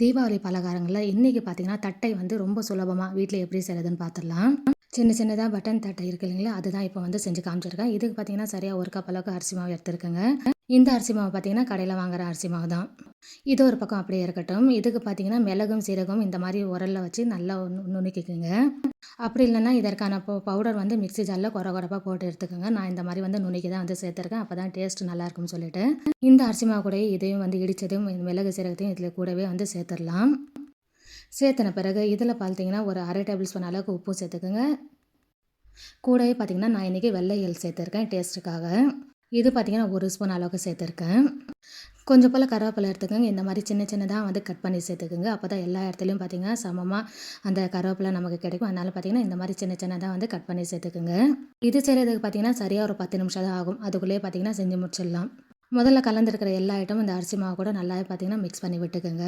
தீபாவளி பலகாரங்களில் இன்றைக்கி பார்த்தீங்கன்னா தட்டை வந்து ரொம்ப சுலபமாக வீட்டில் எப்படி செய்கிறதுன்னு பார்த்துடலாம் சின்ன சின்னதாக பட்டன் தட்டை இருக்கு இல்லைங்களா? அதுதான் இப்போ வந்து செஞ்சு காமிச்சிருக்கேன். இதுக்கு பார்த்தீங்கன்னா சரியாக ஒரு கப் அளவுக்கு அரிசி மாவு எடுத்துருக்கேங்க. இந்த அரிசி மாவு பார்த்தீங்கன்னா கடையில் வாங்குற அரிசி மாவு தான். இது ஒரு பக்கம் அப்படியே இருக்கட்டும். இதுக்கு பார்த்தீங்கன்னா மிளகும் சீரகம் இந்த மாதிரி உரலில் வச்சு நல்லா நுணுக்கிக்கோங்க நுணுக்கிக்குங்க. அப்படி இல்லைன்னா இதற்கான பவு பவுடர் வந்து மிக்ஸி ஜாரில் குறை குறைப்பாக போட்டு எடுத்துக்கோங்க. நான் இந்த மாதிரி வந்து நுணுக்கி தான் வந்து சேர்த்துருக்கேன். அப்போ தான் டேஸ்ட் நல்லாயிருக்கும்னு சொல்லிட்டு. இந்த அரிசி மாவு கூடயே இதையும் வந்து இடித்ததையும் மிளகு சீரகத்தையும் இதில் கூடவே வந்து சேர்த்துடலாம். சேர்த்துன பிறகு இதில் பார்த்தீங்கன்னா ஒரு அரை டேபிள் ஸ்பூன் அளவுக்கு உப்பு சேர்த்துக்குங்க. கூடவே பார்த்திங்கன்னா நான் இன்றைக்கி வெள்ளை எல் சேர்த்துருக்கேன் டேஸ்ட்டுக்காக. இது பார்த்திங்கன்னா ஒரு ஸ்பூன் அளவுக்கு சேர்த்துருக்கேன். கொஞ்சம் போல் கருவேப்பிலை எடுத்துக்கோங்க. இந்த மாதிரி சின்ன சின்னதாக வந்து கட் பண்ணி சேர்த்துக்குங்க. அப்போ தான் எல்லா இடத்துலையும் பார்த்தீங்கன்னா சமமாக அந்த கருவேப்பிலை நமக்கு கிடைக்கும். அதனால் பார்த்தீங்கன்னா இந்த மாதிரி சின்ன சின்னதாக வந்து கட் பண்ணி சேர்த்துக்குங்க. இது செய்கிறதுக்கு பார்த்தீங்கன்னா சரியாக ஒரு பத்து நிமிஷம் தான் ஆகும். அதுக்குள்ளேயே பார்த்தீங்கன்னா செஞ்சு முடிச்சிடலாம். முதல்ல கலந்துருக்கிற எல்லா ஐட்டமும் இந்த அரிசி மாவு கூட நல்லாவே பார்த்தீங்கன்னா மிக்ஸ் பண்ணி விட்டுக்குங்க.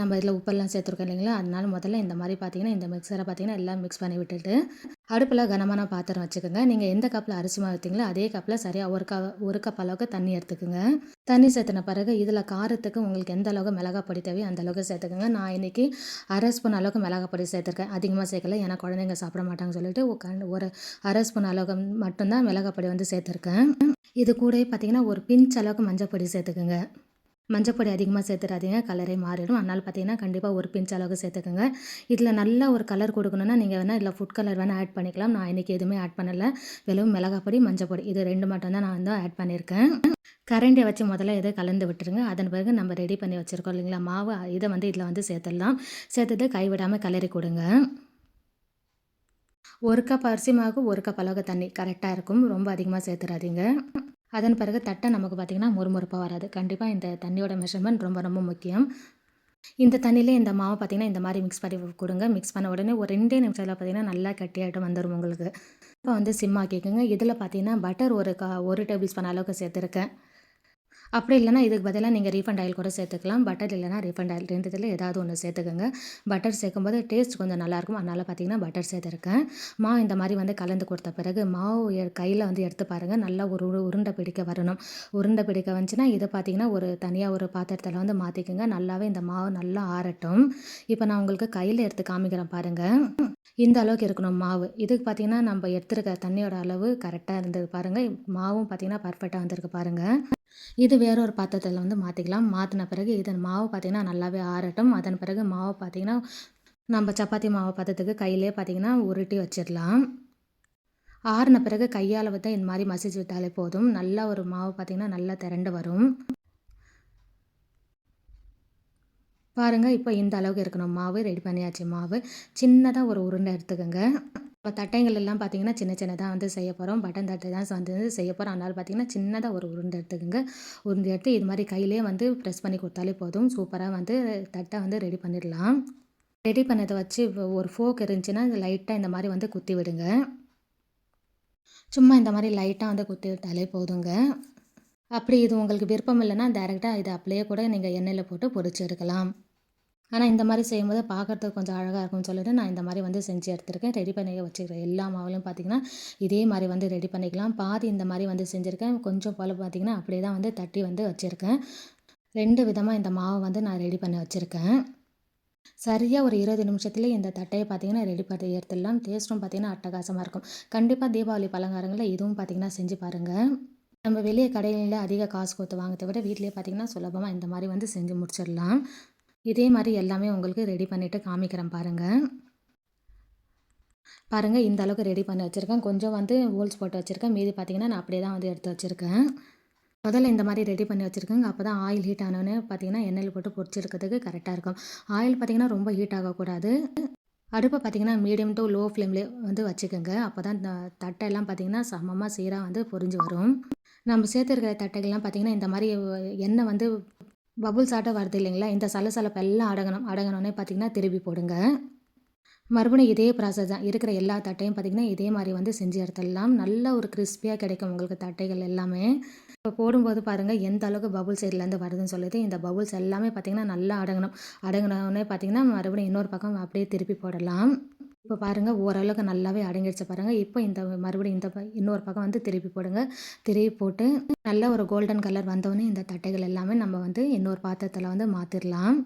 நம்ம இதில் உப்பெல்லாம் சேர்த்துருக்கோம் இல்லைங்களா? அதனால முதல்ல இந்த மாதிரி பார்த்தீங்கன்னா இந்த மிக்சரை பார்த்தீங்கன்னா எல்லாம் மிக்ஸ் பண்ணி விட்டுட்டு அடுப்பில் கனமான பாத்திரம் வச்சுக்கோங்க. நீங்கள் எந்த கப்பில் அரிசி மாவு எடுத்தீங்களோ அதே கப்பில் சரியாக ஒரு க ஒரு கப் அளவுக்கு தண்ணி எடுத்துக்கோங்க. தண்ணி சேர்த்துன பிறகு இதில் காரத்துக்கு உங்களுக்கு எந்த அளவுக்கு மிளகா பொடி தேவையோ அந்த அளவுக்கு சேர்த்துக்கோங்க. நான் இன்றைக்கி அரை ஸ்பூன் அளவுக்கு மிளகாய் பொடி சேர்த்துருக்கேன். அதிகமாக சேர்க்கல ஏன்னா குழந்தைங்க சாப்பிட மாட்டாங்கன்னு சொல்லிட்டு ஒரு ஒரு அரை ஸ்பூன் அளவுக்கு மட்டும்தான் மிளகாப்பொடி வந்து சேர்த்துருக்கேன். இது கூட பார்த்தீங்கன்னா ஒரு பிஞ்ச் அளவுக்கு மஞ்சள் பொடி சேர்த்துக்குங்க. மஞ்சப்பொடி அதிகமாக சேர்த்துடாதீங்க கலரே மாறிடும். அதனால் பார்த்தீங்கன்னா கண்டிப்பாக ஒரு பிஞ்ச் அளவுக்கு சேர்த்துக்கோங்க. இதில் நல்ல ஒரு கலர் கொடுக்கணுன்னா நீங்கள் வேணால் இதில் ஃபுட் கலர் வேணால் ஆட் பண்ணிக்கலாம். நான் இன்றைக்கி எதுவுமே ஆட் பண்ணலை. வெறும் மிளகாப்பொடி மஞ்சப்பொடி. இது ரெண்டு மட்டும்தான் நான் வந்து ஆட் பண்ணியிருக்கேன். கரண்டியை வச்சு முதல்ல இதை கலந்து விட்டுருங்க. அதன் பிறகு நம்ம ரெடி பண்ணி வச்சுருக்கோம் இல்லைங்களா மாவு. இதை வந்து இதில் வந்து சேர்த்துடலாம். சேர்த்துட்டு கைவிடாமல் கலரி கொடுங்க. ஒரு கப் அரிசி மாவுக்கு ஒரு கப் அளவுக்கு தண்ணி. கரெக்டாக இருக்கும். ரொம்ப அதிகமாக சேர்த்துடாதீங்க அதன் பிறகு தட்டை நமக்கு பார்த்திங்கன்னா மொறுமொறுப்பாக வராது. கண்டிப்பாக இந்த தண்ணியோட மெஷர்மெண்ட் ரொம்ப ரொம்ப முக்கியம். இந்த தண்ணியிலே இந்த மாவை பார்த்திங்கன்னா இந்த மாதிரி மிக்ஸ் பண்ணி கொடுங்க. மிக்ஸ் பண்ண உடனே ஒரு ரெண்டே நிமிஷத்தில் பார்த்திங்கன்னா நல்லா கட்டியாகிட்டு வந்துடும் உங்களுக்கு. இப்போ வந்து சிம் ஆக்கிக்கோங்க இதில் பார்த்தீங்கன்னா பட்டர் ஒரு கா ஒரு டேபிள் ஸ்பூன் அளவுக்கு சேர்த்துருக்கேன். அப்படி இல்லைன்னா இதுக்கு பதிலாக நீங்கள் ரீஃபண்ட் ஆயில் கூட சேர்த்துக்கலாம். பட்டர் இல்லைன்னா ரீஃபண்ட் ஆயில் ரெண்டுத்தில் ஏதாவது ஒன்று சேர்த்துக்கோங்க. பட்டர் சேர்க்கும்போது டேஸ்ட் கொஞ்சம் நல்லாயிருக்கும் அதனால் பார்த்தீங்கன்னா பட்டர் சேர்த்துருக்கேன். மாவு இந்த மாதிரி வந்து கலந்து கொடுத்த பிறகு மாவு கையில் வந்து எடுத்து பாருங்கள் நல்லா ஒரு உரு- உருண்டை பிடிக்க வரணும். உருண்டை பிடிக்க வந்துச்சுன்னா இதை பார்த்தீங்கன்னா ஒரு தனியாக ஒரு பாத்திரத்தில் வந்து மாற்றிக்கோங்க நல்லாவே இந்த மாவு நல்லா ஆறட்டும். இப்போ நான் உங்களுக்கு கையில் எடுத்து காமிக்கிறேன் பாருங்கள் இந்த அளவுக்கு இருக்கணும் மாவு. இதுக்கு பார்த்தீங்கன்னா நம்ம எடுத்துருக்க தண்ணியோட அளவு கரெக்டாக இருந்தது பாருங்கள் மாவும் பார்த்தீங்கன்னா பர்ஃபெக்டாக வந்திருக்கு பாருங்கள் இது வேற ஒரு பாத்திரத்தில் வந்து மாற்றிக்கலாம் மாற்றின பிறகு இதன் மாவு பார்த்திங்கன்னா நல்லாவே ஆறட்டும். அதன் பிறகு மாவு பார்த்திங்கன்னா நம்ம சப்பாத்தி மாவு பதத்துக்கு கையிலே பார்த்தீங்கன்னா உருட்டி வச்சிடலாம். ஆறின பிறகு கையால் வந்து இந்த மாதிரி மசிச்சு விட்டாலே போதும். நல்லா ஒரு மாவு பார்த்தீங்கன்னா நல்லா திரண்டு வரும். பாருங்கள் இப்போ இந்த அளவுக்கு இருக்கணும். மாவு ரெடி பண்ணியாச்சு. மாவு சின்னதாக ஒரு உருண்டை எடுத்துக்கோங்க. இப்போ தட்டைகள் எல்லாம் பார்த்தீங்கன்னா சின்ன சின்னதாக வந்து செய்ய போகிறோம் பட்டன் தட்டை தான் வந்து செய்ய போகிறோம் அதனால் பார்த்தீங்கன்னா சின்னதாக ஒரு உருண்டை எடுத்துக்கோங்க. உருண்டை எடுத்து இது மாதிரி கையிலே வந்து ப்ரெஸ் பண்ணி கொடுத்தாலே போதும். சூப்பராக வந்து தட்டை வந்து ரெடி பண்ணிடலாம். ரெடி பண்ணதை வச்சு ஒரு ஃபோக் இருந்துச்சுன்னா லைட்டாக இந்த மாதிரி வந்து குத்தி விடுங்க. சும்மா இந்த மாதிரி லைட்டாக வந்து குத்தி விட்டாலே போதுங்க. அப்படி இது உங்களுக்கு விருப்பம் இல்லைன்னா டேரெக்டாக இதை அப்படியே கூட நீங்கள் எண்ணெயில் போட்டு பொரிச்சு எடுக்கலாம். ஆனால் இந்த மாதிரி செய்யும்போது பார்க்கறதுக்கு கொஞ்சம் அழகாக இருக்கும்னு சொல்லிட்டு நான் இந்த மாதிரி வந்து செஞ்சு எடுத்திருக்கேன். ரெடி பண்ணி வச்சுக்கிறேன் எல்லா மாவுலையும் பார்த்தீங்கன்னா இதே மாதிரி வந்து ரெடி பண்ணிக்கலாம். பாதி இந்த மாதிரி வந்து செஞ்சுருக்கேன். கொஞ்சம் போல் பார்த்தீங்கன்னா அப்படியே தான் வந்து தட்டி வந்து வச்சுருக்கேன். ரெண்டு விதமாக இந்த மாவை வந்து நான் ரெடி பண்ணி வச்சுருக்கேன். சரியாக ஒரு இருபது நிமிஷத்துலேயே இந்த தட்டையை பார்த்தீங்கன்னா ரெடி பண்ணி எடுத்துடலாம். டேஸ்ட்டும் பார்த்தீங்கன்னா அட்டகாசமாக இருக்கும். கண்டிப்பாக தீபாவளி பலகாரங்களில் இதுவும் பார்த்தீங்கன்னா செஞ்சு பாருங்கள் நம்ம வெளியே கடைகளில் அதிக காசு கொடுத்து வாங்கிறத விட வீட்டிலேயே பார்த்தீங்கன்னா சுலபமாக இந்த மாதிரி வந்து செஞ்சு முடிச்சிடலாம். இதே மாதிரி எல்லாமே உங்களுக்கு ரெடி பண்ணிவிட்டு காமிக்கிறேன் பாருங்கள் பாருங்கள் இந்த அளவுக்கு ரெடி பண்ணி வச்சுருக்கேன். கொஞ்சம் வந்து ஹோல்ஸ் போட்டு வச்சுருக்கேன். மீதி பார்த்திங்கன்னா நான் அப்படியே தான் வந்து எடுத்து வச்சுருக்கேன். முதல்ல இந்த மாதிரி ரெடி பண்ணி வச்சுருக்கேங்க. அப்போ தான் ஆயில் ஹீட் ஆனோடனே பார்த்தீங்கன்னா எண்ணெயில் போட்டு பொரிச்செடுக்கிறதுக்கு கரெக்டாக இருக்கும். ஆயில் பார்த்தீங்கன்னா ரொம்ப ஹீட் ஆகக்கூடாது. அடுப்பை பார்த்தீங்கன்னா மீடியம் டு லோ ஃப்ளேம்லேயே வந்து வச்சுக்கோங்க. அப்போ தான் இந்த தட்டையெல்லாம் பார்த்தீங்கன்னா சமமாக சீராக வந்து பொரிஞ்சு வரும். நம்ம சேர்த்துருக்கிற தட்டைகள்லாம் பார்த்திங்கன்னா இந்த மாதிரி எண்ணெய் வந்து பபுள்ஸ் ஆட்டம் வருது இல்லைங்களா? இந்த சலசலப்பு எல்லாம் அடங்கணும். அடங்கணுன்னே பார்த்தீங்கன்னா திருப்பி போடுங்க. மறுபடியும் இதே ப்ராசஸ் தான். இருக்கிற எல்லா தட்டையும் பார்த்திங்கன்னா இதே மாதிரி வந்து செஞ்சு எடுத்துடலாம். நல்ல ஒரு கிறிஸ்பியாக கிடைக்கும் உங்களுக்கு தட்டைகள் எல்லாமே. இப்போ போடும்போது பாருங்கள் எந்த அளவுக்கு பபுள்ஸ் இதுலேருந்து வருதுன்னு சொல்லிட்டு இந்த பபுள்ஸ் எல்லாமே பார்த்திங்கன்னா நல்லா அடங்கணும். அடங்கினோடனே பார்த்திங்கன்னா மறுபடியும் இன்னொரு பக்கம் அப்படியே திருப்பி போடலாம். இப்போ பாருங்கள் ஓரளவுக்கு நல்லாவே அடங்கிடுச்சு பாருங்கள் இப்போ இந்த மறுபடியும் இந்த ப- இன்னொரு பக்கம் வந்து திருப்பி போடுங்க. திருப்பி போட்டு நல்ல ஒரு கோல்டன் கலர் வந்தோடனே இந்த தட்டைகள் எல்லாமே நம்ம வந்து இன்னொரு பாத்திரத்தில் வந்து மாற்றிடலாம்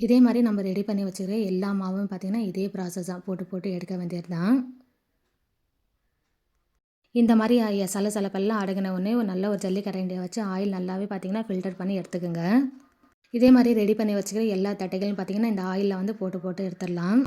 இதே மாதிரி நம்ம ரெடி பண்ணி வச்சுக்கிற எல்லா மாவும் பார்த்திங்கன்னா இதே ப்ராசஸ் தான். போட்டு போட்டு எடுக்க வேண்டியது தான் இந்த மாதிரி சலசலப்பெல்லாம் அடங்கின உடனே நல்ல ஒரு ஜல்லி கரண்டியை வச்சு ஆயில் நல்லாவே பார்த்திங்கன்னா ஃபில்டர் பண்ணி எடுத்துக்கோங்க. இதே மாதிரி ரெடி பண்ணி வச்சுக்கிற எல்லா தட்டைகளையும் பார்த்திங்கன்னா இந்த ஆயிலில் வந்து போட்டு போட்டு எடுத்துடலாம்.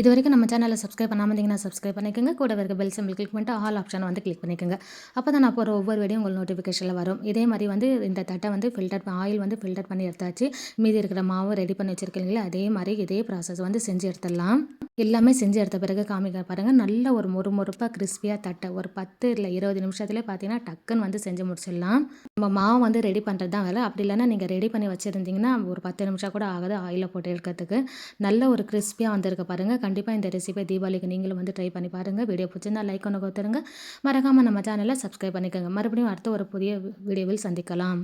இது வரைக்கும் நம்ம சேனலை சப்ஸ்கிரைப் பண்ணாமல் இருந்தீங்கன்னா சப்ஸ்கிரைப் பண்ணிக்கோங்க. கூட இருக்க பெல் சிம்பிள் கிளிக் பண்ணிட்டு ஆல் ஆப்ஷனை வந்து கிளிக் பண்ணிக்கோங்க. அப்போ தான் நான் போகிற ஒவ்வொரு வீடியோ உங்களுக்கு நோட்டிஃபிகேஷனில் வரும். இதே மாதிரி வந்து இந்த தட்டை வந்து ஃபில்டர் ஆயில் வந்து ஃபில்டர் பண்ணி எடுத்தாச்சு. மீதி இருக்கிற மாவு ரெடி பண்ணி வச்சுருக்கீங்களா அதே மாதிரி இதே ப்ராசஸ் வந்து செஞ்சு எடுத்துடலாம். எல்லாமே செஞ்சு எடுத்த பிறகு காமிக்க பாருங்கள் நல்ல ஒரு மொறு மொறுப்பாக கிறிஸ்பியாக தட்டை ஒரு பத்து இல்லை இருபது நிமிஷத்துலேயே பார்த்தீங்கன்னா டக்குன்னு வந்து செஞ்சு முடிச்சிடலாம். நம்ம மாவு வந்து ரெடி பண்ணுறது தான் வேலை. அப்படி இல்லைன்னா நீங்கள் ரெடி பண்ணி வச்சுருந்தீங்கன்னா ஒரு பத்து நிமிஷம் கூட ஆகாது ஆயிலில் போட்டு எடுக்கிறதுக்கு நல்ல ஒரு கிறிஸ்பியாக வந்திருக்க பாருங்கள் கண்டிப்பாக இந்த ரெசிபியை தீபாவளிக்கு நீங்களும் வந்து ட்ரை பண்ணி பாருங்கள் வீடியோ பிடிச்சிருந்தா லைக் ஒன்று கொடுத்துருங்க. மறக்காமல் நம்ம சேனலை சப்ஸ்கிரைப் பண்ணிக்கோங்க. மறுபடியும் அடுத்த ஒரு புதிய வீடியோவில் சந்திக்கலாம்.